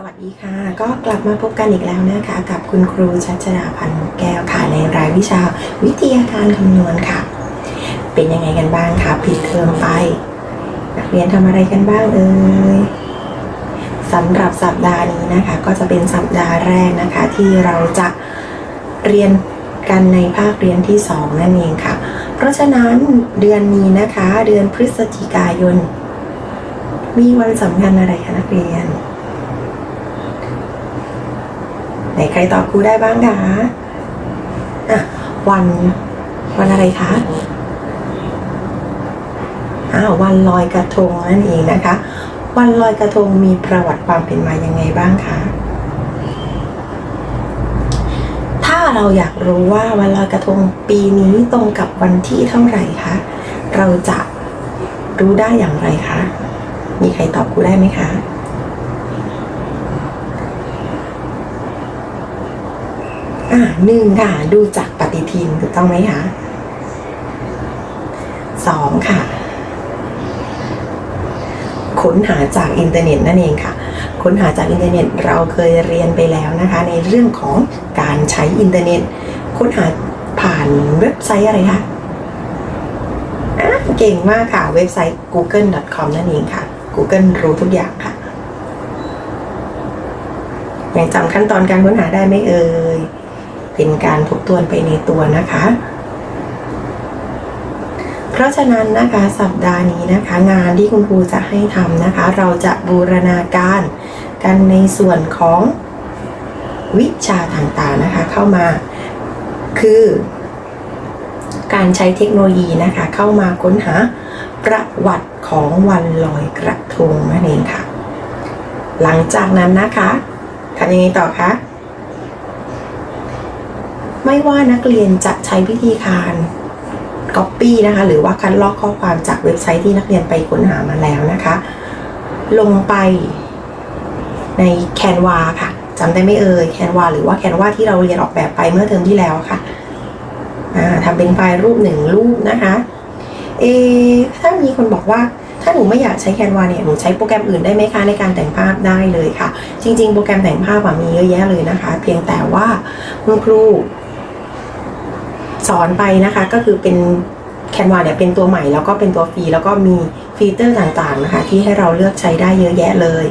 สวัสดีค่ะ ก็กลับมาพบกันอีกแล้วนะคะ กับคุณครูชัชดาพันธ์แก้วค่ะในรายวิชาวิทยาการคำนวณค่ะ เป็นยังไงกันบ้างคะปิดเทอมไป นักเรียนทำอะไรกันบ้างเอ่ยสำหรับสัปดาห์นี้นะคะ ก็จะเป็นสัปดาห์แรกนะคะ ที่เราจะเรียนกันในภาคเรียนที่สองนั่นเองค่ะ เพราะฉะนั้นเดือนนี้นะคะ เดือนพฤศจิกายน มีวันสำคัญอะไรคะนักเรียน ไหน ใครตอบครูได้บ้างคะอะวันวันอะไรคะอ้าววันลอยกระทงนั่นเองนะคะ วันลอยกระทงมีประวัติความเป็นมายังไงบ้างคะถ้าเราอยากรู้ว่าวันลอยกระทงปีนี้ตรงกับวันที่เท่าไหร่คะเราจะรู้ได้อย่างไรคะมีใครตอบครูได้ไหมคะ อ่าหนึ่งค่ะ ดูจากปฏิทินถูกต้องไหมคะสองค่ะ ค้นหาจากอินเทอร์เน็ตนั่นเองค่ะ ค้นหาจากอินเทอร์เน็ตเราเคยเรียนไปแล้วนะคะ ในเรื่องของการใช้อินเทอร์เน็ต ค้นหาผ่านเว็บไซต์อะไรคะอะเก่งมากค่ะ เว็บไซต์ google.com นั่นเองค่ะ Google รู้ทุกอย่างค่ะยังจำขั้นตอนการค้นหาได้ไหมเอ่ย เป็นการทบทวนไปในตัวนะคะ เพราะฉะนั้นนะคะสัปดาห์นี้นะคะ งานที่คุณครูจะให้ทำนะคะ เราจะบูรณาการกันในส่วนของวิชาต่างๆนะคะเข้ามาคือการใช้เทคโนโลยีนะคะ เข้ามาค้นหาประวัติของวันลอยกระทงนั่นเองค่ะ หลังจากนั้นนะคะทำยังไงต่อคะ ไม่ว่านักเรียนจะใช้วิธีการ Copy นะคะ หรือว่าคัดลอกข้อความจากเว็บไซต์ที่นักเรียนไปค้นหามาแล้วนะคะ ลงไปใน Canva ค่ะจำได้ไหม่เอ่ย Canva หรือว่า Canva ที่เราเรียนออกแบบไปเมื่อเทอมที่แล้วค่ะทำเป็นไฟล์รูปหนึ่งรูปนะคะเอถ้ามีคนบอกว่าถ้าหนูไม่อยากใช้ Canva เนี่ยหนูใช้โปรแกรมอื่นได้ไหมคะในการแต่งภาพได้เลยค่ะ จริง ๆ โปรแกรมแต่งภาพมีเยอะแยะเลยนะคะ เพียงแต่ว่าคุณครู สอนไปนะคะก็คือเป็นแคนวาเนี่ยเป็นตัวใหม่แล้วก็เป็นตัวฟรีแล้วก็มีฟีเจอร์ต่างๆนะคะ ที่ให้เราเลือกใช้ได้เยอะแยะเลย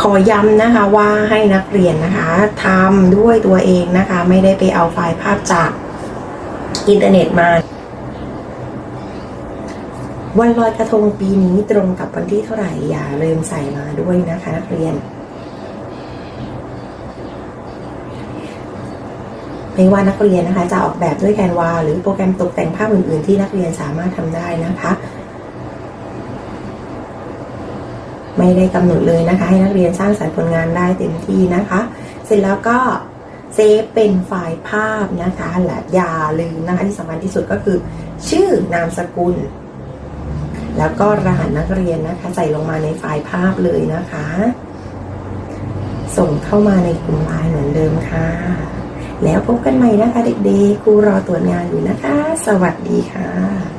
ขอย้ำนะคะว่าให้นักเรียนนะคะทำด้วยตัวเองนะคะ ไม่ได้ไปเอาไฟล์ภาพจากอินเทอร์เน็ตมา วันลอยกระทงปีนี้ตรงกับวันที่เท่าไหร่อย่าลืมใส่มาด้วยนะคะนักเรียน ไม่ว่านักเรียนนะคะ จะออกแบบด้วยแคนวาหรือโปรแกรมตกแต่งภาพอื่น ๆ ที่นักเรียนสามารถทำได้นะคะ ไม่ได้กำหนดเลยนะคะ ให้นักเรียนสร้างสรรค์ผลงานได้เต็มที่นะคะ เสร็จแล้วก็เซฟเป็นไฟล์ภาพนะคะและอย่าลืมนะคะที่สำคัญที่สุดก็คือ ชื่อนามสกุล แล้วก็รหัสนักเรียนนะคะ ใส่ลงมาในไฟล์ภาพเลยนะคะ ส่งเข้ามาในกลุ่มไลน์เหมือนเดิมค่ะ แล้วพบกันใหม่นะคะเด็กๆครูรอตรวจงานอยู่นะคะ สวัสดีค่ะ